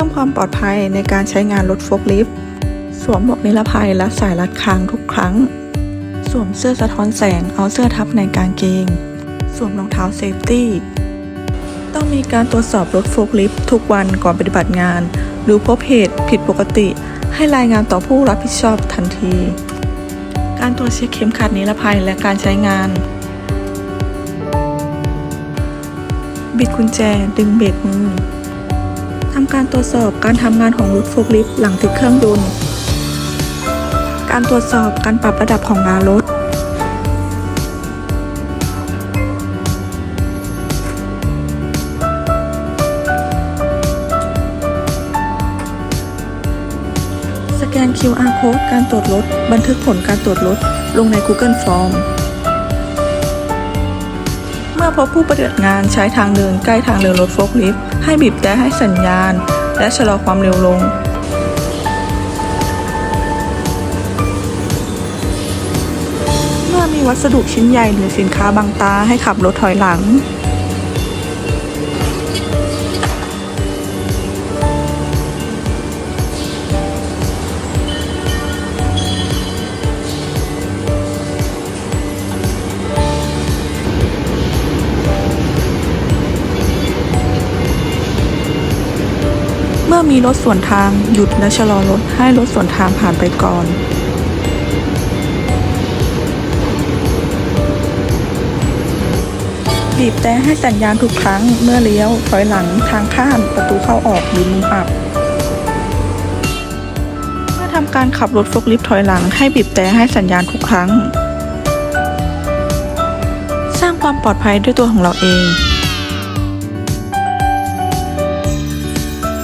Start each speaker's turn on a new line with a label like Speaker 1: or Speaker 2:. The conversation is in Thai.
Speaker 1: พิ่มความปลอดภัยในการใช้งานรถโฟล์คลิฟต์สวมหมวกนิรภัยและสายรัดคางทุกครั้ง สวมเสื้อสะท้อนแสงเอาเสื้อทับในกางเกง สวมรองเท้าเซฟตี้ ต้องมีการตรวจสอบรถโฟล์คลิฟต์ทุกวันก่อนปฏิบัติงาน หรือพบเหตุผิดปกติ ให้รายงานต่อผู้รับผิดชอบทันที การตรวจเช็คเข็มขัดนิรภัยและการใช้งาน บิดกุญแจดึงเบรกมือ การตรวจสอบการทำงานของรถโฟล์ลิฟต์หลังติดเครื่องยนต์ การตรวจสอบการปรับระดับของงานรถ สแกน QR code การตรวจรถ บันทึกผลการตรวจรถ ลงใน Google Form อพบผู้ปฏิบัติงานใช้ทางเดินใกล้ทางเดินรถโฟล์คลิฟต์ให้บีบแต่ให้สัญญาณ และชะลอความเร็วลงเมื่อมีวัสดุชิ้นใหญ่หรือสินค้าบางตาให้ขับรถถอยหลัง เมื่อมีรถสวนทางหยุดและชะลอรถให้รถสวนทางผ่านไปก่อน บีบแต่ให้สัญญาณทุกครั้งเมื่อเลี้ยว ถอยหลังทางข้ามประตูเข้าออกหรือมุมอับเมื่อทำการขับรถฟล์คลิฟต์ถอยหลังให้บีบแต่ให้สัญญาณทุกครั้ง สร้างความปลอดภัยด้วยตัวของเราเอง